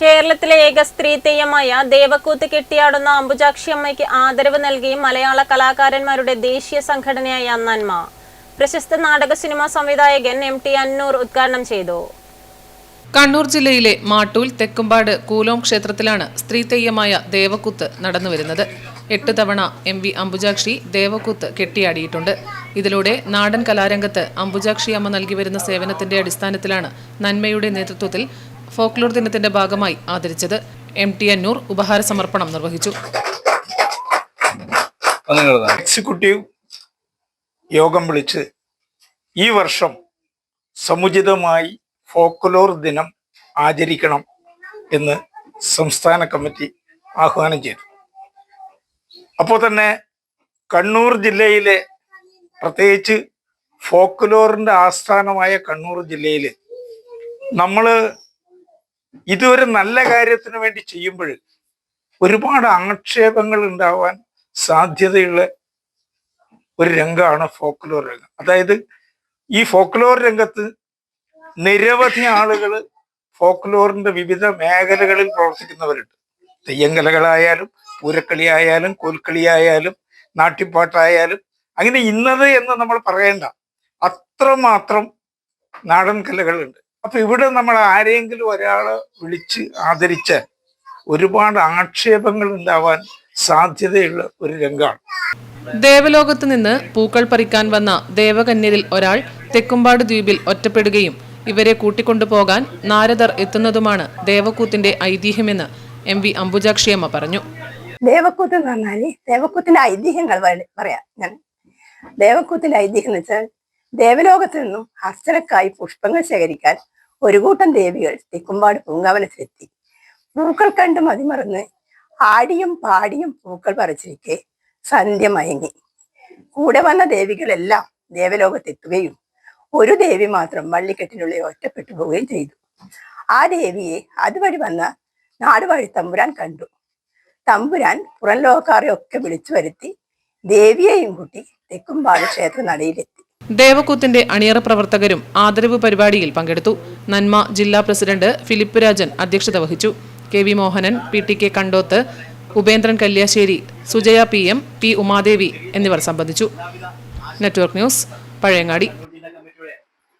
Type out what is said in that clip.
കേരളത്തിലെ ഏക സ്ത്രീ തെയ്യമായ ദേവക്കൂത്ത് കെട്ടിയാടുന്ന അംബുജാക്ഷി അമ്മയ്ക്ക് ആദരവ് നൽകി മലയാള കലാകാരന്മാരുടെ ദേശീയ സംഘടനയായ നന്മ. പ്രശസ്ത നാടക സിനിമാ സംവിധായകൻ എം ടി അന്നൂർ ഉദ്ഘാടനം ചെയ്തു. കണ്ണൂർ ജില്ലയിലെ മാട്ടൂൽ തെക്കുംപാട് കൂലോം ക്ഷേത്രത്തിലാണ് സ്ത്രീ തെയ്യമായ ദേവക്കുത്ത് നടന്നുവരുന്നത് എട്ട് തവണ എം വി അംബുജാക്ഷി ദേവക്കുത്ത് കെട്ടിയാടിയിട്ടുണ്ട്. ഇതിലൂടെ നാടൻ കലാരംഗത്ത് അംബുജാക്ഷി അമ്മ നൽകി വരുന്ന സേവനത്തിന്റെ അടിസ്ഥാനത്തിലാണ് നന്മയുടെ നേതൃത്വത്തിൽ ഫോക്ലോർ ദിനത്തിന്റെ ഭാഗമായി ആദരിച്ചത് എം ടി അന്നൂർ ഉപഹാര സമർപ്പണം നിർവഹിച്ചു. എക്സിക്യൂട്ടീവ് യോഗം വിളിച്ച് ഈ വർഷം സമുചിതമായി ഫോക്ലോർ ദിനം ആചരിക്കണം എന്ന് സംസ്ഥാന കമ്മിറ്റി ആഹ്വാനം ചെയ്തു. അപ്പോൾ തന്നെ കണ്ണൂർ ജില്ലയിലെ പ്രത്യേകിച്ച് ഫോക്ലോറിന്റെ ആസ്ഥാനമായ കണ്ണൂർ ജില്ലയിൽ നമ്മൾ ഇതൊരു നല്ല കാര്യത്തിന് വേണ്ടി ചെയ്യുമ്പോൾ ഒരുപാട് ആക്ഷേപങ്ങൾ ഉണ്ടാവാൻ സാധ്യതയുള്ള ഒരു രംഗമാണ് ഫോക്ലോർ രംഗം. അതായത് ഈ ഫോക്ലോർ രംഗത്ത് നിരവധി ആളുകൾ ഫോക്ലോറിന്റെ വിവിധ മേഖലകളിൽ പ്രവർത്തിക്കുന്നവരുണ്ട്. തെയ്യങ്കലകളായാലും കോൽക്കളി കോൽക്കളിയായാലും നാട്ടിപ്പാട്ടായാലും അങ്ങനെ ഇന്നത് എന്ന് നമ്മൾ പറയേണ്ട അത്രമാത്രം നാടൻ കലകളുണ്ട്. അപ്പൊ ഇവിടെ നമ്മൾ ആരെങ്കിലും ഒരാളെ വിളിച്ച് ആദരിച്ച ഒരുപാട് ആക്ഷേപങ്ങൾ ഉണ്ടാവാൻ സാധ്യതയുള്ള ഒരു രംഗമാണ്. ദേവലോകത്ത് നിന്ന് പൂക്കൾ പറിക്കാൻ വന്ന ദേവകന്യരിൽ ഒരാൾ തെക്കുംപാട് ദ്വീപിൽ ഒറ്റപ്പെടുകയും ഇവരെ കൂട്ടിക്കൊണ്ടുപോകാൻ നാരദർ എത്തുന്നതുമാണ് ദേവക്കൂത്തിന്റെ ഐതിഹ്യമെന്ന് എം വി അംബുജാക്ഷിയമ്മ പറഞ്ഞു. ദേവക്കൂത്ത് എന്ന് പറഞ്ഞാൽ ദേവക്കൂത്തിന്റെ ഐതിഹ്യങ്ങൾ പറയാ പറയാം ഞാൻ. ദേവക്കൂത്തിന്റെ ഐതിഹ്യം എന്ന് വെച്ചാൽ ദേവലോകത്ത് നിന്നും അർച്ചനക്കായി പുഷ്പങ്ങൾ ശേഖരിക്കാൻ ഒരു കൂട്ടം ദേവികൾ തെക്കുംപാട് പൂങ്കാവനത്തിലെത്തി. പൂക്കൾ കണ്ട് മതിമറന്ന് ആടിയും പാടിയും പൂക്കൾ പറിച്ചിരിക്കെ സന്ധ്യ മയങ്ങി. കൂടെ വന്ന ദേവികളെല്ലാം ദേവലോകത്തെത്തുകയും ഒരു ദേവി മാത്രം വള്ളിക്കെട്ടിനുള്ളിൽ ഒറ്റപ്പെട്ടു പോവുകയും ചെയ്തു. ആ ദേവിയെ അതുവഴി വന്ന നാടുവഴി തമ്പുരാൻ കണ്ടു. തമ്പുരാൻ പുറം ലോകക്കാരെ ഒക്കെ വിളിച്ചു വരുത്തി ദേവിയെയും കൂട്ടി തെക്കുംപാട് ക്ഷേത്ര നടയിലെത്തി ദേവക്കൂത്തിന്റെ അണിയറ പ്രവർത്തകരും ആദരവ് പരിപാടിയിൽ പങ്കെടുത്തു. നന്മ ജില്ലാ പ്രസിഡന്റ് ഫിലിപ്പ് രാജൻ അധ്യക്ഷത വഹിച്ചു. K V Mohanan P T K Kandoth Upendran Kalliasseri Sujaya P M P Umadevi എന്നിവർ സംബന്ധിച്ചു. Network news Pazhayangadi.